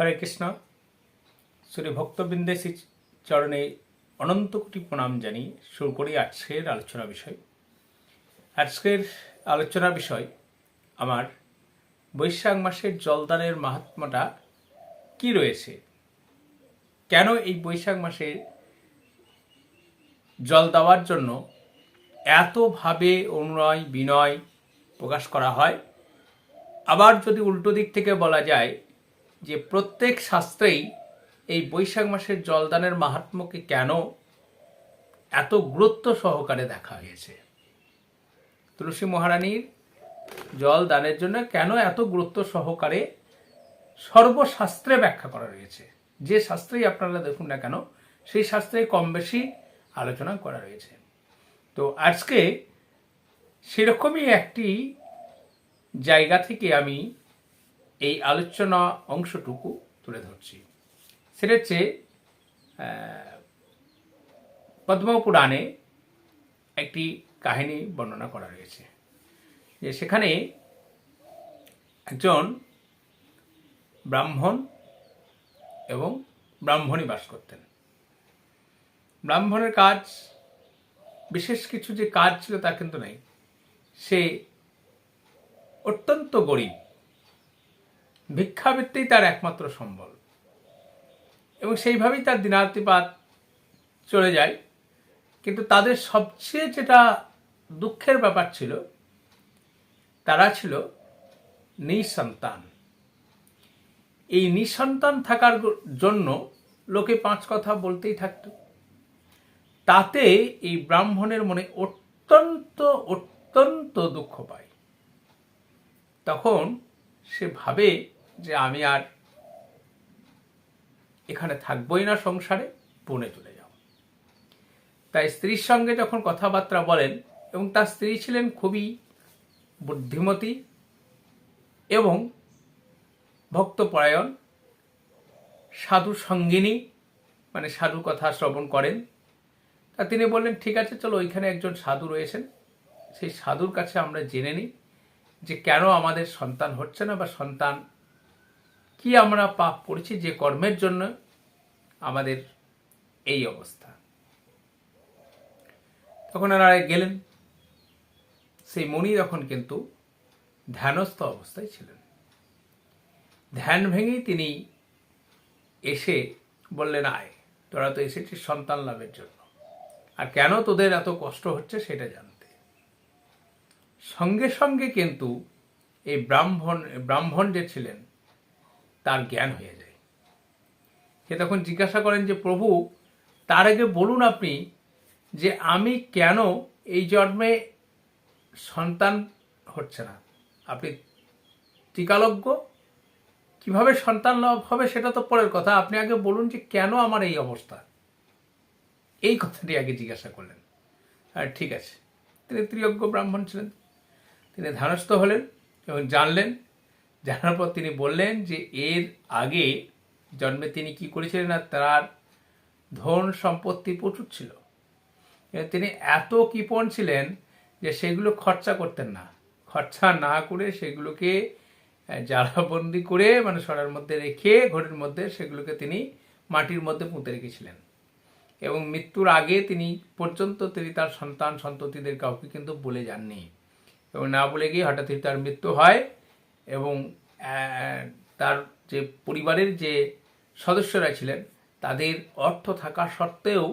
হরে কৃষ্ণ। শ্রী ভক্তবৃন্দে শ্রী চরণে অনন্ত কোটি প্রণাম জানি শুরু করি আজকের আলোচনা বিষয়। আজকের আলোচনা বিষয় আমার বৈশাখ মাসের জলদানের মাহাত্মাটা কি রয়েছে? কেন এই বৈশাখ মাসে জল দেওয়ার জন্য এতভাবে অনুনয় বিনয় প্রকাশ করা হয়? আবার যদি উল্টো দিক থেকে বলা যায় যে প্রত্যেক শাস্ত্রেই এই বৈশাখ মাসের জলদানের মাহাত্ম্যকে কেন এত গুরুত্ব সহকারে দেখা হয়েছে? তুলসী মহারানীর জল দানের জন্য কেন এত গুরুত্ব সহকারে সর্বশাস্ত্রে ব্যাখ্যা করা রয়েছে? যে শাস্ত্রেই আপনারা দেখুন না কেন, সেই শাস্ত্রে কম বেশি আলোচনা করা রয়েছে। তো আজকে সেরকমই একটি জায়গা থেকে আমি এই আলোচনা অংশটুকু তুলে ধরছি। সেটা হচ্ছে পদ্মপুরাণে একটি কাহিনী বর্ণনা করা রয়েছে যে সেখানে একজন ব্রাহ্মণ এবং ব্রাহ্মণী বাস করতেন। ব্রাহ্মণের কাজ, বিশেষ কিছু যে কাজ ছিল তা কিন্তু নেই। সে অত্যন্ত গরিব। ভিক্ষাবৃত্তিই তার একমাত্র সম্বল। এবং সেইভাবেই তার দিনাতিপাত চলে যায়। কিন্তু তাদের সবচেয়ে যেটা দুঃখের ব্যাপার ছিল, তারা ছিল নিঃসন্তান। এই নিঃসন্তান থাকার জন্য লোকে পাঁচ কথা বলতেই থাকত। তাতে এই ব্রাহ্মণের মনে অত্যন্ত অত্যন্ত দুঃখ পায়। তখন সে ভাবে যে আমি আর এখানে থাকবই না সংসারে, বনে চলে যাব। তাই স্ত্রীর সঙ্গে যখন কথাবার্তা বলেন এবং তার স্ত্রী ছিলেন খুবই বুদ্ধিমতী এবং ভক্তপরায়ণ, সাধু সঙ্গিনী মানে সাধু কথা শ্রবণ করেন, তা তিনি বললেন, ঠিক আছে, চলো ওইখানে একজন সাধু রয়েছেন। সেই সাধুর কাছে আমরা জেনে নিই যে কেন আমাদের সন্তান হচ্ছে না বা সন্তান কি আমরা পাপ করেছি যে কর্মের জন্য? আমাদের এই অবস্থা। তখন এনারা গেলেন। সেই মণি তখন কিন্তু ধ্যানস্থ অবস্থায় ছিলেন। ধ্যান ভেঙেই তিনি এসে বললেন, আয়, তোরা তো এসেছিস সন্তান লাভের জন্য। আর কেন তোদের এত কষ্ট হচ্ছে সেটা জানতে? সঙ্গে সঙ্গে কিন্তু এই ব্রাহ্মণ ব্রাহ্মণ যে ছিলেন তার জ্ঞান হয়ে যায়। সে তখন জিজ্ঞাসা করেন যে, প্রভু, তার আগে বলুন আপনি যে আমি কেন এই জন্মে সন্তান হচ্ছে না? আপনি টিকালজ্ঞ? কীভাবে সন্তান লাভ হবে সেটা তো পরের কথা। আপনি আগে বলুন যে কেন আমার এই অবস্থা? এই কথাটি আগে জিজ্ঞাসা করলেন। আর ঠিক আছে। তিনি ত্রিয়জ্ঞ ব্রাহ্মণ ছিলেন। তিনি ধ্যানস্থ হলেন এবং জানলেন জানার পর তিনি বললেন যে এর আগে জন্মে তিনি কি করেছিলেন না, তার ধন সম্পত্তি প্রচুর ছিল। তিনি এত কৃপণ ছিলেন যে সেগুলো খরচা করতেন না। খরচা না করে সেগুলোকে জ্বালাবন্দি করে মানে সরার মধ্যে রেখে, ঘরের মধ্যে সেগুলোকে তিনি মাটির মধ্যে পুঁতে রেখেছিলেন। এবং মৃত্যুর আগে তিনি পর্যন্ত তিনি তার সন্তান সন্ততিদের কাউকে কিন্তু বলে যাননি। এবং না বলে গিয়ে হঠাৎই তার মৃত্যু হয় এবং তার যে পরিবারের যে সদস্যরা ছিলেন, তাদের অর্থ থাকা সত্ত্বেও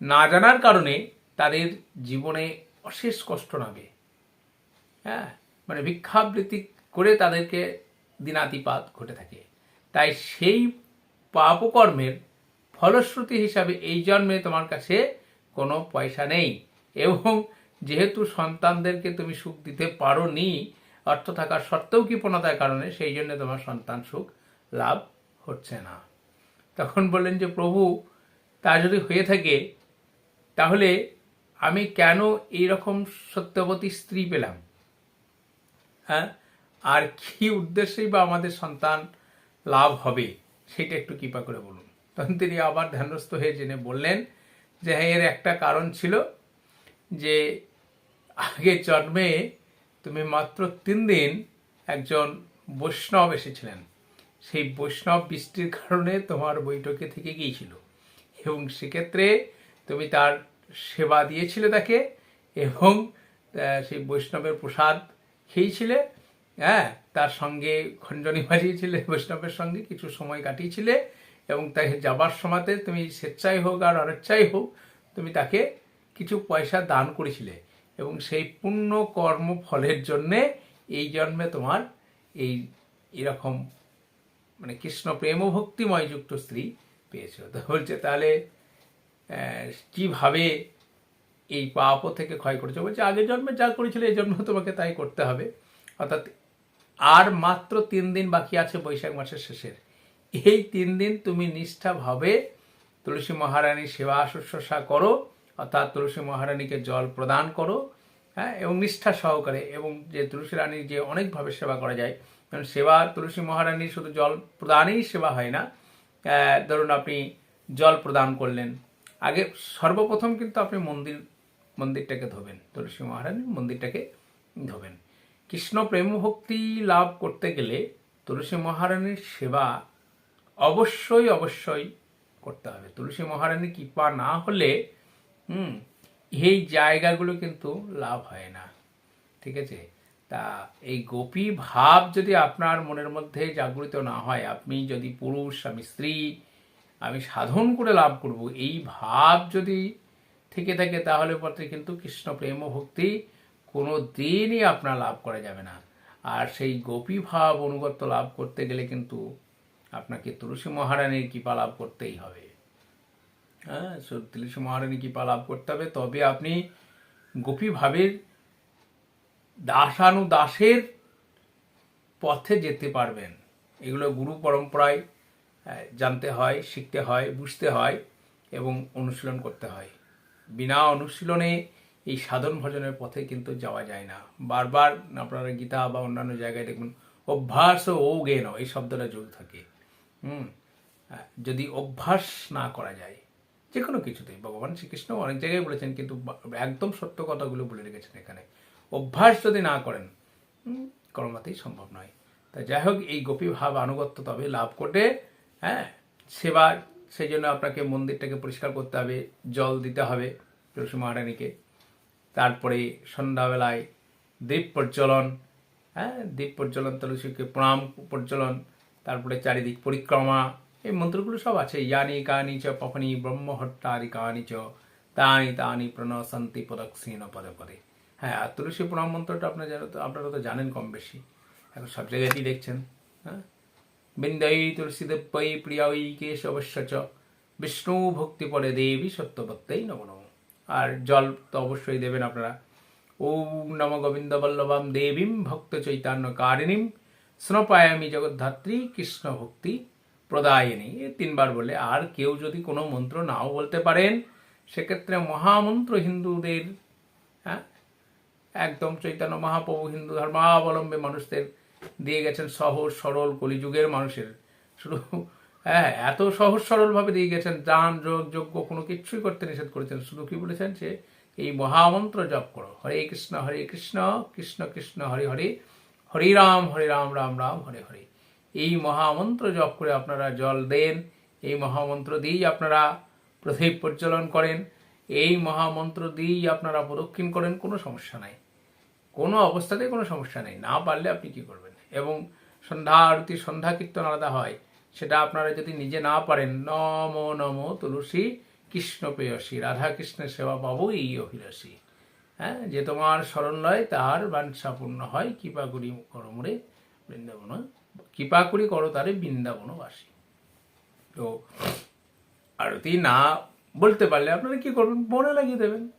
না জানার কারণে তাদের জীবনে অশেষ কষ্ট নাবে হ্যাঁ? মানে ভিক্ষাবৃত্তি করে তাদেরকে দিনাতিপাত ঘটে থাকে। তাই সেই পাপকর্মের ফলশ্রুতি হিসাবে এই জন্মে তোমার কাছে কোনো পয়সা নেই। এবং যেহেতু সন্তানদেরকে তুমি সুখ দিতে পারো নি অর্থ থাকার সত্ত্বেও কৃপণতার কারণে সেই জন্য তোমার সন্তান সুখ লাভ হচ্ছে না। তখন বললেন যে, প্রভু, তা যদি হয়ে থাকে, তাহলে আমি কেন এইরকম সত্যবতী স্ত্রী পেলাম? হ্যাঁ? আর কি উদ্দেশ্যেই বা আমাদের সন্তান লাভ হবে, সেটা একটু কৃপা করে বলুন। তখন তিনি আবার ধ্যানস্থ হয়ে জেনে বললেন যে হ্যাঁ এর একটা কারণ ছিল যে, আগে জন্মে তুমি মাত্র তিন দিন একজন বৈষ্ণব এসেছিলেন। সেই বৈষ্ণব বৃষ্টির কারণে তোমার বৈঠকে থেকে গিয়েছিল। এবং সেক্ষেত্রে তুমি তার সেবা দিয়েছিলে তাকে এবং সেই বৈষ্ণবের প্রসাদ খেয়েছিলে। হ্যাঁ তার সঙ্গে খঞ্জনি বাজিয়েছিলে, বৈষ্ণবের সঙ্গে কিছু সময় কাটিয়েছিলে এবং তাকে যাবার সময়তে তুমি স্বেচ্ছাই হোক আর অনিচ্ছায় হোক, তুমি তাকে কিছু পয়সা দান করেছিলে। এবং সেই পুণ্য কর্ম ফলের জন্যে এই জন্মে তোমার এই এরকম মানে কৃষ্ণ প্রেম ভক্তিময় যুক্ত স্ত্রী পেয়েছ তো বলছে, তাহলে কীভাবে এই পাপ থেকে ক্ষয় করেছ? বলছে, আগের জন্মে যা করেছিল, এই জন্ম তোমাকে তাই করতে হবে। অর্থাৎ আর মাত্র তিন দিন বাকি আছে বৈশাখ মাসের শেষের। এই তিন দিন তুমি নিষ্ঠাভাবে তুলসী মহারানীর সেবা শুশ্রূষা করো। অর্থাৎ তুলসী মহারানীকে জল প্রদান করো হ্যাঁ এবং নিষ্ঠা সহকারে, এবং যে তুলসী রানীর যে অনেকভাবে সেবা করা যায়, কারণ সেবা তুলসী মহারানীর শুধু জল প্রদানেই সেবা হয় না ধরুন আপনি জল প্রদান করলেন, আগে সর্বপ্রথম কিন্তু আপনি মন্দির, মন্দিরটাকে ধোবেন, তুলসী মহারানী মন্দিরটাকে ধোবেন। কৃষ্ণ প্রেম ভক্তি লাভ করতে গেলে তুলসী মহারানীর সেবা অবশ্যই অবশ্যই করতে হবে। তুলসী মহারানী কৃপা না হলে হুম, এই জায়গাগুলো কিন্তু লাভ হয় না, ঠিক আছে? তা এই গোপী ভাব যদি আপনার মনের মধ্যে জাগ্রত না হয়, আপনি যদি পুরুষ, আমি স্ত্রী, আমি সাধন করে লাভ করব, এই ভাব যদি থেকে থাকে, তাহলে পরে কিন্তু কৃষ্ণ প্রেম ভক্তি কোনো দিনই আপনার লাভ করা যাবে না। আর সেই গোপী ভাব অনুগত্য লাভ করতে গেলে কিন্তু আপনাকে তুলসী মহারানীর কৃপা লাভ করতেই হবে। হ্যাঁ সো- তুলসী মহারানী কৃপা লাভ করতে হবে। তবে আপনি গোপী ভাবের দাসানুদাসের পথে যেতে পারবেন। এগুলো গুরু পরম্পরায় জানতে হয়, শিখতে হয়, বুঝতে হয় এবং অনুশীলন করতে হয়। বিনা অনুশীলনে এই সাধন ভজনের পথে কিন্তু যাওয়া যায় না। বারবার আপনারা গীতা বা অন্যান্য জায়গায় দেখুন, অভ্যাস ও জ্ঞান, এই শব্দটা যোগ থাকে, হুম যদি অভ্যাস না করা যায় যে কোনো কিছুতেই। ভগবান শ্রীকৃষ্ণ অনেক জায়গায় বলেছেন কিন্তু একদম সত্য কথাগুলো বলে রেখেছেন এখানে। অভ্যাস যদি না করেন হুম, কোনোমতেই সম্ভব নয়। তা যাই হোক এই গোপী ভাব আনুগত্য তবে লাভ করতে হ্যাঁ সেবা সেই জন্য আপনাকে মন্দিরটাকে পরিষ্কার করতে হবে জল দিতে হবে তুলসী মহারানীকে। তারপরে সন্ধ্যাবেলায় দ্বীপ প্রজ্বলন হ্যাঁ দ্বীপ প্রজ্বলন তুলসীকে প্রণাম প্রজ্বলন তারপরে চারিদিক পরিক্রমা এই মন্ত্রগুলো সব আছে। ইয়ানি, কানি চ, পফনি ব্রহ্মহট্টারি কানি চ, তানি তানি প্রণশন্তি প্রদক্ষিণ পদে পদে হ্যাঁ আর তুলসী প্রণাম মন্ত্রটা আপনার জানো তো আপনারা তো জানেন কম বেশি। এখন সব জায়গাতেই দেখছেন। হ্যাঁ? বিন্দাই তুলসীদেব্যই প্রিয়াই কেশবশ্য চ, বিষ্ণু ভক্তি পরে দেবী সত্যভক্তেই নম নম। আর জল তো অবশ্যই দেবেন আপনারা। ওম নম গোবিন্দ বল্লভাম দেবীম ভক্ত চৈতন্য কারিণীম, স্নপায়ামি জগদ্ধাত্রী কৃষ্ণ ভক্তি প্রদায়িনী। তিনবার বলে আর কেউ যদি কোনো মন্ত্র নাও বলতে পারেন, সেক্ষেত্রে মহামন্ত্র হিন্দুদের হ্যাঁ? একদম চৈতন্য মহাপ্রভু হিন্দু ধর্মাবলম্বী মানুষদের দিয়ে গেছেন সহজ সরল কলিযুগের মানুষের। শুধু হ্যাঁ এত সহজ সরলভাবে দিয়ে গেছেন, দান, যোগ, যজ্ঞ, কোনো কিছুই করতে নিষেধ করেছেন। শুধু কি বলেছেন যে, এই মহামন্ত্র জপ করো। হরে কৃষ্ণ হরে কৃষ্ণ কৃষ্ণ কৃষ্ণ, হরে হরে হরে রাম হরে রাম রাম রাম, হরে হরে। এই মহামন্ত্র জপ করে আপনারা জল দেন, এই মহামন্ত্র দিয়েই আপনারা প্রদীপ প্রজ্বলন করেন, এই মহামন্ত্র দিয়েই আপনারা প্রদক্ষিণ করেন, কোনো সমস্যা নাই। কোনো অবস্থাতে কোনো সমস্যা নেই, না পারলে আপনি কি করবেন? এবং সন্ধ্যা আরতি, সন্ধ্যা কীর্তন আলাদা হয়, সেটা আপনারা যদি নিজে না পারেন, নম নম তুলসী কৃষ্ণ পেয়সী রাধা কৃষ্ণের সেবা পাবো এই অভিলাষী। হ্যাঁ যে তোমার স্মরণ লয়, তার বাঞ্ছা পূর্ণ হয়, কৃপা করি করো মোরে বৃন্দাবন কৃপা করি করো তারে বৃন্দাবনবাসী তো আরতি না বলতে পারলে আপনারা কি করবেন? মনে লাগিয়ে দেবেন।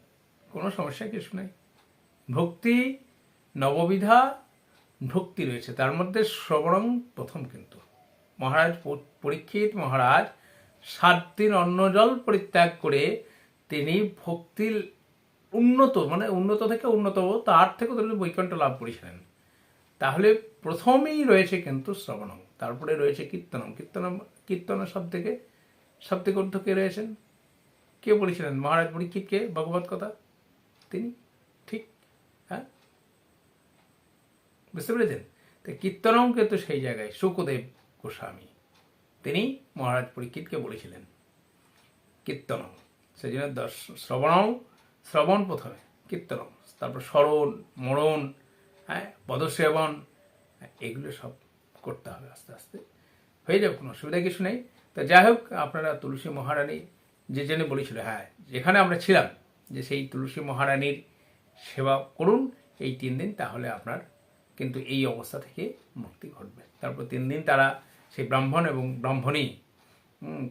কোনো সমস্যা কিছু নেই। ভক্তি নববিধা, ভক্তি রয়েছে। তার মধ্যে শ্রবণম প্রথম কিন্তু। মহারাজ পরীক্ষিত মহারাজ সাত দিন অন্ন জল পরিত্যাগ করে তিনি ভক্তির উন্নত মানে উন্নত থেকে উন্নত তার থেকে তিনি বৈকুণ্ঠ লাভ করেছিলেন। তাহলে প্রথমেই রয়েছে কিন্তু শ্রবণম, তারপরে রয়েছে কীর্তনম। কীর্তনম, কীর্তন সব থেকে সব থেকে ঊর্ধ্ব কে রয়েছেন। কে বলেছিলেন? মহারাজ পরীক্ষিতকে ভগবত কথা? তিনি? ঠিক? হ্যাঁ? বুঝতে পেরেছেন? তো কীর্তনম কিন্তু সেই জায়গায় সুখদেব গোস্বামী। তিনি মহারাজ পরীক্ষিতকে বলেছিলেন? কীর্তনম। সেই জন্য শ্রবণম, শ্রবণ প্রথমে, কীর্তনম। তারপর স্মরণ, মরণ হ্যাঁ? পদসেবন এগুলো সব করতে হবে আস্তে আস্তে। হয়ে যাবে, কোনো অসুবিধা কিছু নেই। তা যাই হোক, আপনারা তুলসী মহারানী যে জন্য বলেছিল হ্যাঁ যেখানে আমরা ছিলাম, যে সেই তুলসী মহারানীর সেবা করুন, এই তিন দিন তাহলে আপনার কিন্তু এই অবস্থা থেকে মুক্তি ঘটবে। তারপর তিন দিন তারা সেই ব্রাহ্মণ এবং ব্রাহ্মণী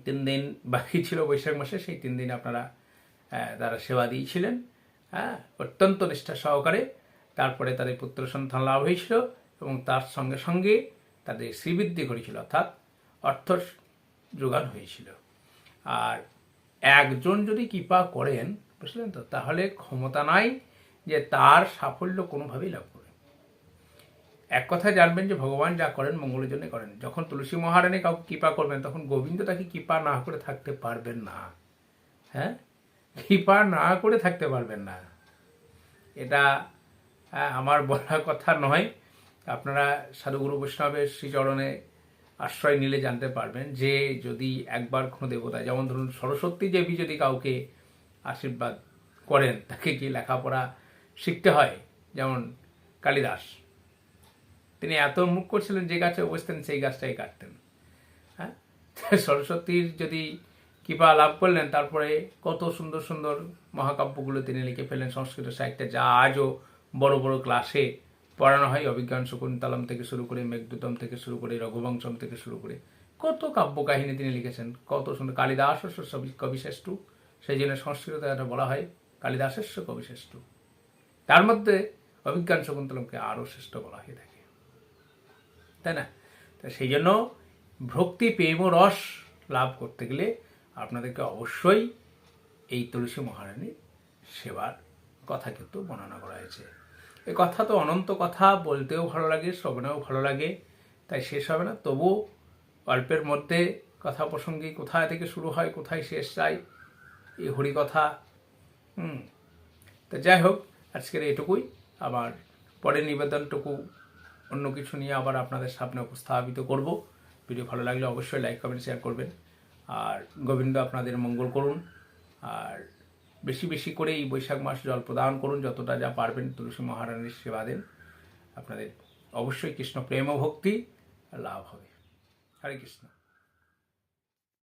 তিন দিন বাকি ছিল বৈশাখ মাসে, সেই তিন দিন আপনারা তারা সেবা দিয়েছিলেন। হ্যাঁ অত্যন্ত নিষ্ঠা সহকারে। তারপরে তাদের পুত্র সন্তান লাভ হয়েছিল। এবং তার সঙ্গে সঙ্গে তাদের শ্রীবৃদ্ধি ঘটেছিল, অর্থাৎ অর্থ যোগান হয়েছিল। আর একজন যদি কৃপা করেন, বুঝলেন তো, তাহলে ক্ষমতা নাই যে তার সাফল্য কোনোভাবেই লাভ করে এক কথা জানবেন যে ভগবান যা করেন মঙ্গলের জন্য করেন। যখন তুলসী মহারানী কাউকে কৃপা করবেন, তখন গোবিন্দ তাকে কৃপা না করে থাকতে পারবেন না। হ্যাঁ? কৃপা না করে থাকতে পারবেন না। এটা আমার বলা কথা নয়। আপনারা সাধুগুরু বৈষ্ণবের শ্রীচরণে আশ্রয় নিলে জানতে পারবেন যে যদি একবার কোনো দেবতা, যেমন ধরুন সরস্বতী দেবী যদি কাউকে আশীর্বাদ করেন, তাকে কি লেখাপড়া শিখতে হয়, যেমন কালিদাস। তিনি এত মুখ করছিলেন যে গাছে বসতেন, সেই গাছটাই কাটতেন। হ্যাঁ? সরস্বতীর যদি কৃপা লাভ করলেন, তারপরে কত সুন্দর সুন্দর মহাকাব্যগুলো তিনি লিখে ফেলেন সংস্কৃত সাহিত্যে। যা আজও বড় বড় ক্লাসে পড়ানো হয় অভিজ্ঞান শকুন্তলম থেকে শুরু করে মেঘদূতম থেকে শুরু করে রঘুবংশম থেকে শুরু করে কত কাব্য কাহিনী তিনি লিখেছেন, কত সুন্দর। কালিদাস কবিশ্রেষ্ঠ, সেই জন্য সংস্কৃত এটা বলা হয় কালিদাসস্য কবিশ্রেষ্ঠ। তার মধ্যে অভিজ্ঞান শকুন্তলমকে আরও শ্রেষ্ঠ বলা হয়ে থাকে তাই না? তা সেই জন্য ভক্তি, প্রেম, রস লাভ করতে গেলে আপনাদেরকে অবশ্যই এই তুলসী মহারানীর সেবার কথা কিন্তু বর্ণনা করা হয়েছে। এই কথা তো অনন্ত কথা, বলতেও ভালো লাগে, শ্রবণেও ভালো লাগে, তাই শেষ হবে না। তবু অল্পের মধ্যে কথা প্রসঙ্গে কোথায় থেকে শুরু হয়, কোথায় শেষ যায় এই হরিকথা হুম। তো যাই হোক, আজকের এটুকুই। আবার পরের নিবেদনটুকু অন্য কিছু নিয়ে আবার আপনাদের সামনে উপস্থাপিত করব। ভিডিও ভালো লাগলে অবশ্যই লাইক, কমেন্ট শেয়ার করবেন। আর গোবিন্দ আপনাদের মঙ্গল করুন। আর বেশি বেশি করে এই বৈশাখ মাস জল প্রদান করুন, যতটা যা পারবেন তুলসী মহারানীর সেবা দেন। আপনাদের অবশ্যই কৃষ্ণ প্রেম ভক্তি লাভ হবে। হরে কৃষ্ণ।